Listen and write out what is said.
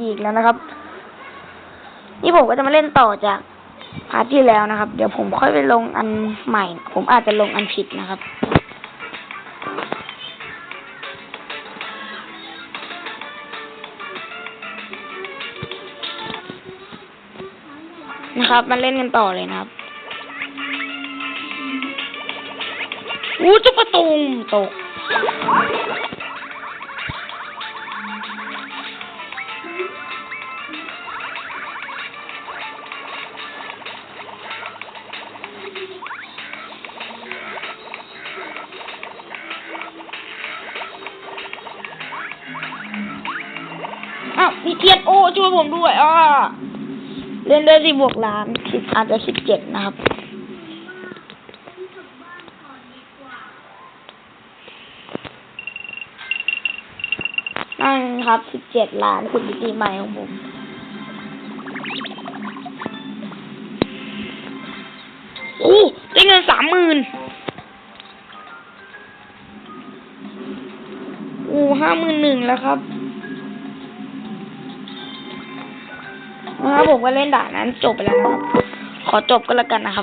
อีกแล้วนะครับ นี่ผมก็จะมาเล่นต่อจากพาร์ทที่แล้วนะครับ เดี๋ยวผมค่อยไปลงอันใหม่ ผมอาจจะลงอันผิดนะครับ นะครับ มาเล่นกันต่อเลยนะครับอู้จุกประตูตกาวมีเทียนโอช่วยผมด้วยอ่าเล่นได้สิบวกล้านสิบอาจจะสิบเจ็ดนะครับนั่นครับสิบเจ็ดล้านคุณมิติใหม่ของผมโอ้ได้เงินสามหมื่นโอ้ห้าหมื่นหนึ่งแล้วครับ นะครับผมก็เล่นด่านนั้นจบไปแล้วนะครับ ขอจบก็แล้วกันนะครับ